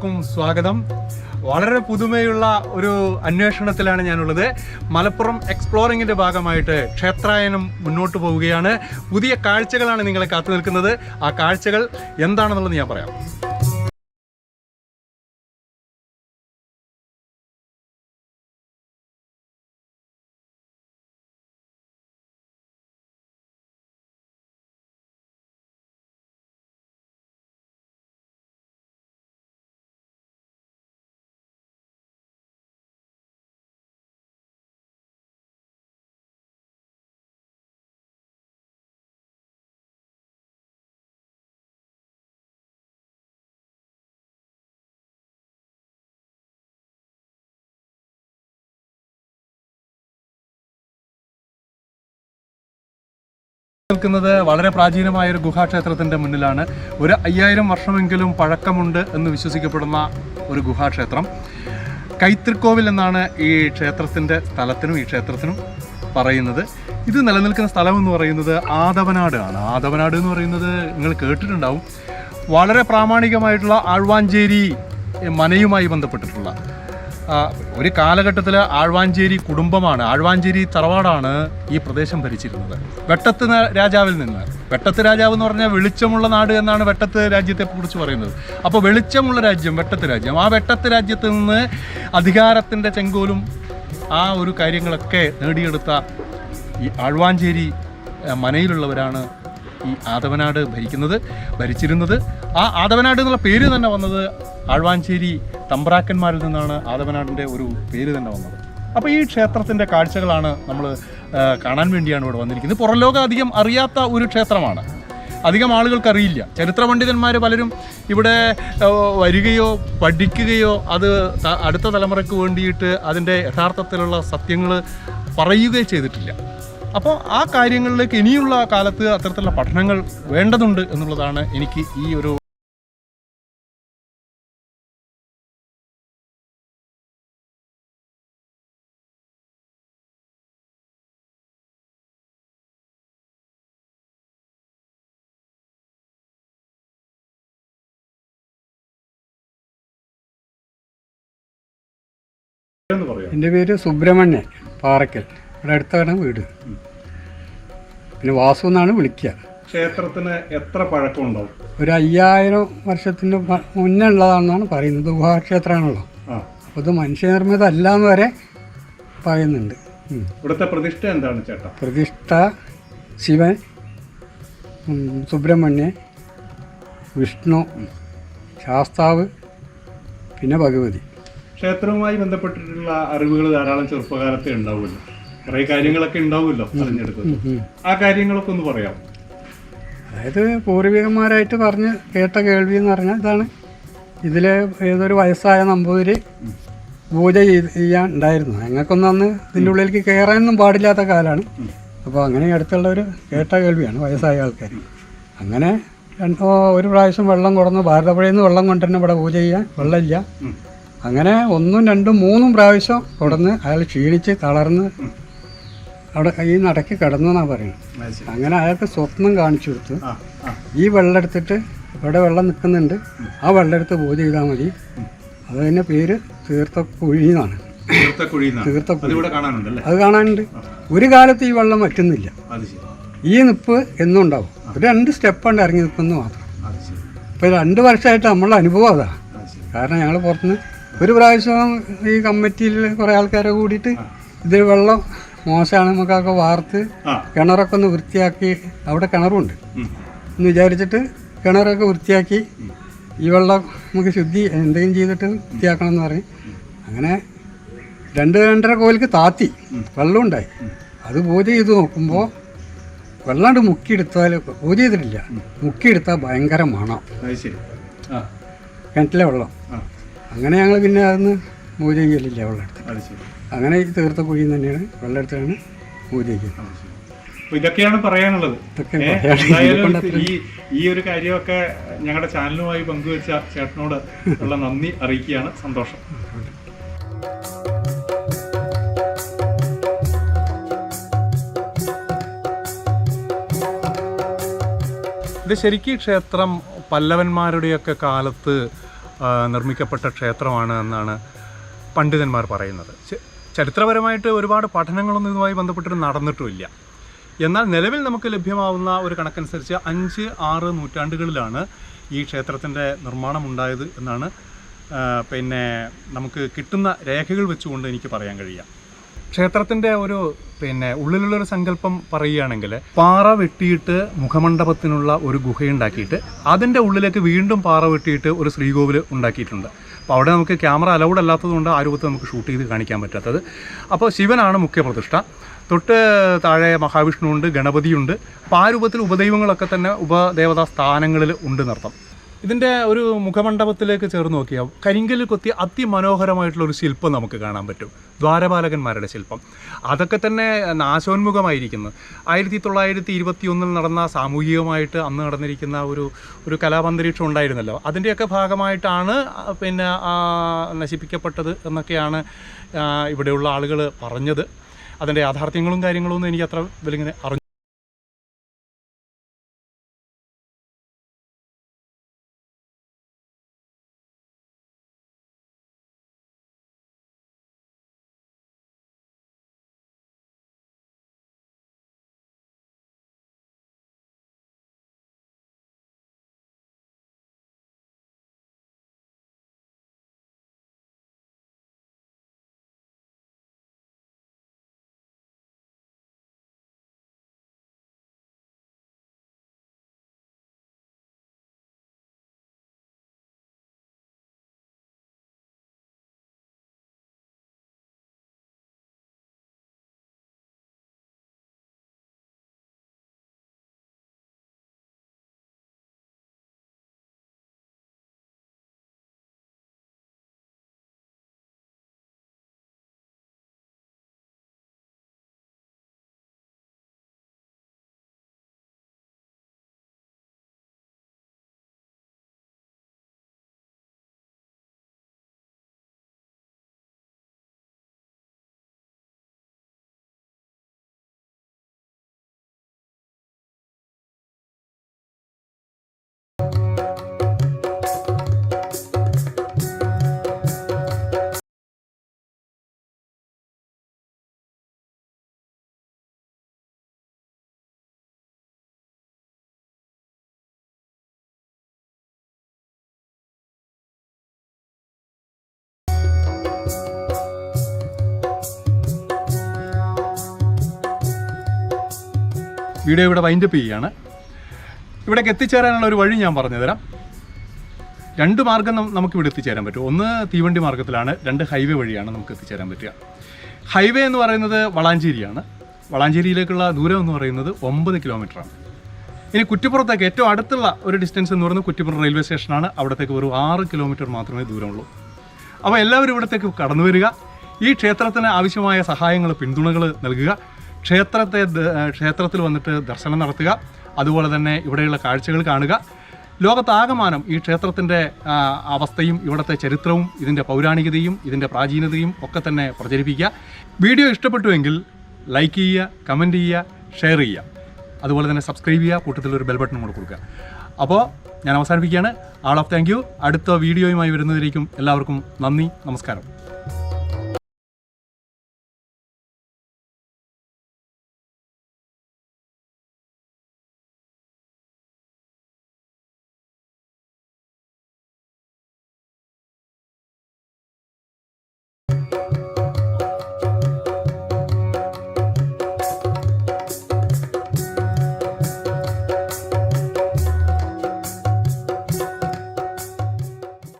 എല്ലാവർക്കും സ്വാഗതം. വളരെ പുതുമയുള്ള ഒരു അന്വേഷണത്തിലാണ് ഞാനുള്ളത്. മലപ്പുറം എക്സ്പ്ലോറിങ്ങിന്റെ ഭാഗമായിട്ട് ക്ഷേത്രായനം മുന്നോട്ട് പോവുകയാണ്. പുതിയ കാഴ്ചകളാണ് നിങ്ങളെ കാത്തു നിൽക്കുന്നത്. ആ കാഴ്ചകൾ എന്താണെന്നുള്ളത് ഞാൻ പറയാം. നിൽക്കുന്നത് വളരെ പ്രാചീനമായ ഒരു ഗുഹാക്ഷേത്രത്തിന്റെ മുന്നിലാണ്. ഒരു അയ്യായിരം വർഷമെങ്കിലും പഴക്കമുണ്ട് എന്ന് വിശ്വസിക്കപ്പെടുന്ന ഒരു ഗുഹാക്ഷേത്രം. കൈത്തിരിക്കോവിൽ എന്നാണ് ഈ ക്ഷേത്രത്തിന്റെ സ്ഥലത്തിനും ഈ ക്ഷേത്രത്തിനും പറയുന്നത്. ഇത് നിലനിൽക്കുന്ന സ്ഥലം എന്ന് പറയുന്നത് ആദവനാട് ആണ്. ആദവനാട് എന്ന് പറയുന്നത് നിങ്ങൾ കേട്ടിട്ടുണ്ടാവും. വളരെ പ്രാമാണികമായിട്ടുള്ള ആഴ്വാഞ്ചേരി മനയുമായി ബന്ധപ്പെട്ടിട്ടുള്ള ഒരു കാലഘട്ടത്തിൽ ആഴ്വാഞ്ചേരി കുടുംബമാണ്. ആഴ്വാഞ്ചേരി തറവാടാണ് ഈ പ്രദേശം ഭരിച്ചിരുന്നത്. വെട്ടത്ത് രാജാവിൽ നിന്ന്. വെട്ടത്ത് രാജാവ് എന്ന് പറഞ്ഞാൽ വെളിച്ചമുള്ള നാട് എന്നാണ് വെട്ടത്ത് രാജ്യത്തെ കുറിച്ച് പറയുന്നത്. അപ്പോൾ വെളിച്ചമുള്ള രാജ്യം വെട്ടത്ത് രാജ്യം. ആ വെട്ടത്ത് രാജ്യത്ത് നിന്ന് അധികാരത്തിന്റെ ചെങ്കോലും ആ ഒരു കാര്യങ്ങളൊക്കെ നേടിയെടുത്ത ഈ ആഴ്വാഞ്ചേരി മനയിലുള്ളവരാണ് ഈ ആദവനാട് ഭരിക്കുന്നത് ഭരിച്ചിരുന്നത്. ആ ആദവനാട് എന്നുള്ള പേര് തന്നെ വന്നത് ആഴ്വാഞ്ചേരി തമ്പ്രാക്കന്മാരിൽ നിന്നാണ് ആദവനാടിന്റെ ഒരു പേര് തന്നെ വന്നത്. അപ്പോൾ ഈ ക്ഷേത്രത്തിന്റെ കാഴ്ചകളാണ് നമ്മൾ കാണാൻ വേണ്ടിയാണ് ഇവിടെ വന്നിരിക്കുന്നത്. പുറംലോകം അധികം അറിയാത്ത ഒരു ക്ഷേത്രമാണ്. അധികം ആളുകൾക്കറിയില്ല ചരിത്ര പണ്ഡിതന്മാർ പലരും ഇവിടെ വരികയോ പഠിക്കുകയോ അത് അടുത്ത തലമുറയ്ക്ക് വേണ്ടിയിട്ട് അതിന്റെ യഥാർത്ഥത്തിലുള്ള സത്യങ്ങൾ പറയുകയോ ചെയ്തിട്ടില്ല. അപ്പോൾ ആ കാര്യങ്ങളിലേക്ക് ഇനിയുള്ള കാലത്ത് അത്തരത്തിലുള്ള പഠനങ്ങൾ വേണ്ടതുണ്ട് എന്നുള്ളതാണ് എനിക്ക് ഈ ഒരു പറയാം. എന്റെ പേര് സുബ്രഹ്മണ്യൻ പാറക്കൽ. ഇവിടെ അടുത്താണ് വീട്. പിന്നെ വാസു എന്നാണ് വിളിക്കുക. ക്ഷേത്രത്തിന് എത്ര പഴക്കമുണ്ടാവും? ഒരു അയ്യായിരം വർഷത്തിന് മുന്നേ ഉള്ളതാണെന്നാണ് പറയുന്നത്. ഗുഹാക്ഷേത്രമാണല്ലോ. അപ്പോൾ ഇത് മനുഷ്യനിർമ്മിതം അല്ല എന്ന് വരെ പറയുന്നുണ്ട്. ഇവിടുത്തെ പ്രതിഷ്ഠ എന്താണ് ചേട്ടാ? പ്രതിഷ്ഠ ശിവൻ സുബ്രഹ്മണ്യൻ വിഷ്ണു ശാസ്താവ് പിന്നെ ഭഗവതി. ക്ഷേത്രവുമായി ബന്ധപ്പെട്ടിട്ടുള്ള അറിവുകൾ ധാരാളം ചെറുപ്പകാലത്തെ ഉണ്ടാവുമല്ലോ. കുറേ കാര്യങ്ങളൊക്കെ ഉണ്ടാവുമല്ലോ അറിഞ്ഞെടുത്തത്. ആ കാര്യങ്ങളൊക്കെ ഒന്ന് പറയാം അതായത് പൂർവികന്മാരായിട്ട് പറഞ്ഞ് കേട്ട കേൾവി എന്ന് പറഞ്ഞാൽ ഇതാണ്. ഇതിൽ ഏതൊരു വയസ്സായ നമ്പൂതിരി പൂജ ചെയ്ത് ചെയ്യാൻ ഉണ്ടായിരുന്നു. ഞങ്ങൾക്കൊന്നും അന്ന് ഇതിന്റെ ഉള്ളിലേക്ക് കയറാനൊന്നും പാടില്ലാത്ത കാലമാണ്. അപ്പോൾ അങ്ങനെ അടുത്തുള്ള ഒരു കേട്ട കേൾവിയാണ് വയസ്സായ ആൾക്കാർ. അങ്ങനെ രണ്ടോ ഒരു പ്രാവശ്യം വെള്ളം കൊടുന്ന്. ഭാരതപ്പുഴയിൽ നിന്ന് വെള്ളം കൊണ്ടുവരുന്ന ഇവിടെ പൂജ ചെയ്യാൻ വെള്ളമില്ല. അങ്ങനെ ഒന്നും രണ്ടും മൂന്നും പ്രാവശ്യം തുടർന്ന് അയാൾ ക്ഷീണിച്ച് തളർന്ന് അവിടെ ഈ നടക്കി കിടന്നു എന്നാണ് പറയുന്നത് അങ്ങനെ അയാൾക്ക് സ്വപ്നം കാണിച്ചു കൊടുത്തു ഈ വെള്ളം എടുത്തിട്ട് ഇവിടെ വെള്ളം നിൽക്കുന്നുണ്ട്. ആ വെള്ളം എടുത്ത് പൂജ ചെയ്താൽ മതി. അത് തന്നെ പേര് തീർത്ത കുഴി എന്നാണ് തീർത്ത തീർത്ഥ കുഴി അതിവിടെ കാണാനുണ്ടല്ലേ അത് കാണാനുണ്ട്. ഒരു കാലത്ത് ഈ വെള്ളം വറ്റുന്നില്ല. ഈ നിപ്പ് എന്നും ഉണ്ടാവും. ഒരു രണ്ട് സ്റ്റെപ്പുണ്ട് ഇറങ്ങി നിൽക്കുന്നു മാത്രം. ഇപ്പോൾ രണ്ട് വർഷമായിട്ട് നമ്മളുടെ അനുഭവം അതാ. കാരണം ഞങ്ങൾ പുറത്തുനിന്ന് ഒരു പ്രാവശ്യം ഈ കമ്മിറ്റിയിൽ കുറേ ആൾക്കാരെ കൂടിയിട്ട് ഇത് വെള്ളം മോശമാണ് നമുക്കൊക്കെ വാർത്ത് കിണറൊക്കെ ഒന്ന് വൃത്തിയാക്കി അവിടെ കിണറുണ്ട്. എന്ന് വിചാരിച്ചിട്ട് കിണറൊക്കെ വൃത്തിയാക്കി ഈ വെള്ളം നമുക്ക് ശുദ്ധി എന്തെങ്കിലും ചെയ്തിട്ട് വൃത്തിയാക്കണം എന്ന് പറയും അങ്ങനെ രണ്ട് രണ്ടര കോലിക്ക് താത്തി വെള്ളം ഉണ്ടായി. അത് പൂജ ചെയ്ത് നോക്കുമ്പോൾ വെള്ളാണ്ട് മുക്കിയെടുത്താൽ പൂജ ചെയ്തിട്ടില്ല. മുക്കിയെടുത്താൽ ഭയങ്കര മണം. കിണറ്റിലെ വെള്ളം. അങ്ങനെ ഞങ്ങൾ പിന്നെ അതൊന്ന് പൂജ ചെല്ലില്ല വെള്ളം എടുത്ത്. അത് ശരി. അങ്ങനെ ഈ തീർത്ത കുഴിയിൽ നിന്ന് തന്നെയാണ് വെള്ളം എടുത്താണ് പൂജ ചെയ്യുന്നത് അത് ഇതൊക്കെയാണ് പറയാനുള്ളത്. എന്തായാലും ഈ ഈ ഒരു കാര്യമൊക്കെ ഞങ്ങളുടെ ചാനലുമായി പങ്കുവെച്ച ചേട്ടനോട് ഉള്ള നന്ദി അറിയിക്കുകയാണ്. സന്തോഷം. ഇത് ശരിക്കും ക്ഷേത്രം പല്ലവന്മാരുടെയൊക്കെ കാലത്ത് നിർമ്മിക്കപ്പെട്ട ക്ഷേത്രമാണ് എന്നാണ് പണ്ഡിതന്മാർ പറയുന്നത്. ചരിത്രപരമായിട്ട് ഒരുപാട് പഠനങ്ങളൊന്നും ഇതുമായി ബന്ധപ്പെട്ട് നടന്നിട്ടുമില്ല. എന്നാൽ നിലവിൽ നമുക്ക് ലഭ്യമാവുന്ന ഒരു കണക്കനുസരിച്ച് അഞ്ച് ആറ് നൂറ്റാണ്ടുകളിലാണ് ഈ ക്ഷേത്രത്തിന്റെ നിർമ്മാണം ഉണ്ടായത് എന്നാണ് പിന്നെ നമുക്ക് കിട്ടുന്ന രേഖകൾ വെച്ചുകൊണ്ട് എനിക്ക് പറയാൻ കഴിയുക. ക്ഷേത്രത്തിന്റെ ഒരു പിന്നെ ഉള്ളിലുള്ളൊരു സങ്കല്പം പറയുകയാണെങ്കിൽ പാറ വെട്ടിയിട്ട് മുഖമണ്ഡപത്തിനുള്ള ഒരു ഗുഹയുണ്ടാക്കിയിട്ട് അതിന്റെ ഉള്ളിലേക്ക് വീണ്ടും പാറ വെട്ടിയിട്ട് ഒരു ശ്രീകോവിൽ ഉണ്ടാക്കിയിട്ടുണ്ട്. അപ്പോൾ അവിടെ നമുക്ക് ക്യാമറ അലൗഡ് അല്ലാത്തതുകൊണ്ട് ആ രൂപത്തിൽ നമുക്ക് ഷൂട്ട് ചെയ്ത് കാണിക്കാൻ പറ്റാത്തത്. അപ്പോൾ ശിവനാണ് മുഖ്യപ്രതിഷ്ഠ. തൊട്ട് താഴെ മഹാവിഷ്ണു ഉണ്ട് ഗണപതിയുണ്ട്. അപ്പോൾ ആ രൂപത്തിൽ ഉപദൈവങ്ങളൊക്കെ തന്നെ ഉപദേവതാ സ്ഥാനങ്ങളിൽ ഉണ്ട് നർത്തം ഇതിന്റെ ഒരു മുഖമണ്ഡപത്തിലേക്ക് ചേർന്ന് നോക്കിയാൽ കരിങ്കല്ല് കൊത്തി അതിമനോഹരമായിട്ടുള്ള ഒരു ശില്പം നമുക്ക് കാണാൻ പറ്റും. ദ്വാരപാലകന്മാരുടെ ശില്പം. അതൊക്കെ തന്നെ നാശോന്മുഖമായിരിക്കുന്നു. ആയിരത്തി തൊള്ളായിരത്തി ഇരുപത്തി ഒന്നിൽ നടന്ന സാമൂഹികമായിട്ട് അന്ന് നടന്നിരിക്കുന്ന ഒരു ഒരു കലാപന്തരീക്ഷം ഉണ്ടായിരുന്നല്ലോ. അതിന്റെയൊക്കെ ഭാഗമായിട്ടാണ് പിന്നെ നശിപ്പിക്കപ്പെട്ടത് എന്നൊക്കെയാണ് ഇവിടെയുള്ള ആളുകൾ പറഞ്ഞത്. അതിന്റെ യാഥാർത്ഥ്യങ്ങളും കാര്യങ്ങളും ഒന്നും എനിക്ക് അത്ര വലിങ്ങനെ അറിഞ്ഞു വീഡിയോ ഇവിടെ വൈൻഡപ്പ് ചെയ്യുകയാണ്. ഇവിടേക്ക് എത്തിച്ചേരാനുള്ള ഒരു വഴി ഞാൻ പറഞ്ഞുതരാം രണ്ട് മാർഗം നമുക്ക് ഇവിടെ എത്തിച്ചേരാൻ പറ്റും. ഒന്ന് തീവണ്ടി മാർഗത്തിലാണ് രണ്ട് ഹൈവേ വഴിയാണ് നമുക്ക് എത്തിച്ചേരാൻ പറ്റുക. ഹൈവേ എന്ന് പറയുന്നത് വളാഞ്ചേരിയാണ്. വളാഞ്ചേരിയിലേക്കുള്ള ദൂരം എന്ന് പറയുന്നത് ഒമ്പത് കിലോമീറ്ററാണ് ഇനി കുറ്റിപ്പുറത്തേക്ക് ഏറ്റവും അടുത്തുള്ള ഒരു ഡിസ്റ്റൻസ് എന്ന് പറയുന്നത് കുറ്റിപ്പുറം റെയിൽവേ സ്റ്റേഷനാണ് അവിടത്തേക്ക് വെറും ആറ് കിലോമീറ്റർ മാത്രമേ ദൂരമുള്ളൂ. അപ്പോൾ എല്ലാവരും ഇവിടത്തേക്ക് കടന്നു വരിക. ഈ ക്ഷേത്രത്തിന് ആവശ്യമായ സഹായങ്ങൾ പിന്തുണകൾ നൽകുക. ക്ഷേത്രത്തെ ക്ഷേത്രത്തിൽ വന്നിട്ട് ദർശനം നടത്തുക. അതുപോലെ തന്നെ ഇവിടെയുള്ള കാഴ്ചകൾ കാണുക. ലോകത്താകമാനം ഈ ക്ഷേത്രത്തിന്റെ അവസ്ഥയും ഇവിടുത്തെ ചരിത്രവും ഇതിന്റെ പൗരാണികതയും ഇതിന്റെ പ്രാചീനതയും ഒക്കെ തന്നെ പ്രചരിപ്പിക്കുക. വീഡിയോ ഇഷ്ടപ്പെട്ടുവെങ്കിൽ ലൈക്ക് ചെയ്യുക കമന്റ് ചെയ്യുക ഷെയർ ചെയ്യുക. അതുപോലെ തന്നെ സബ്സ്ക്രൈബ് ചെയ്യുക കൂട്ടത്തിൽ ഒരു ബെൽ ബട്ടൺ കൂടെ കൊടുക്കുക. അപ്പോൾ ഞാൻ അവസാനിപ്പിക്കുകയാണ്. All of thank you. അടുത്ത വീഡിയോയുമായി വരുന്നതിലേക്കും എല്ലാവർക്കും നന്ദി നമസ്കാരം.